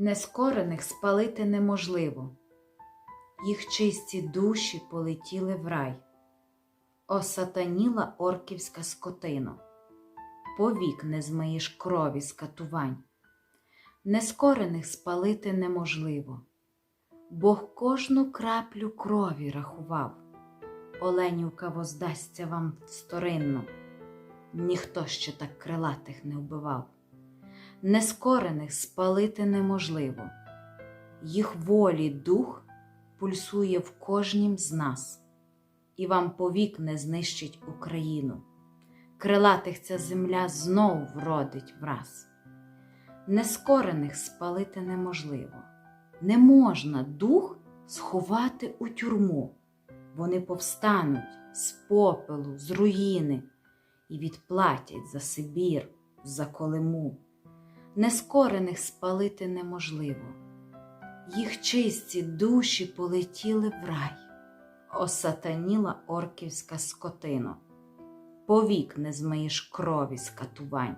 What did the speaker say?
Нескорених спалити неможливо, їх чисті душі полетіли в рай. Осатаніла орківська скотино, повік не змиєш крові з катувань. Нескорених спалити неможливо, Бог кожну краплю крові рахував. Оленівка воздасться вам вторинно, ніхто ще так крилатих не вбивав. Нескорених спалити неможливо, їх волі дух пульсує в кожнім з нас, і вам повік не знищить Україну. Крилатих ця земля знов вродить враз. Нескорених спалити неможливо, не можна дух сховати у тюрму. Вони повстануть з попелу, з руїни і відплатять за Сибір, за Колиму. Нескорених спалити неможливо. Їх чисті душі полетіли в рай. Осатаніла орківська скотино. Повік не змиєш крові з катувань.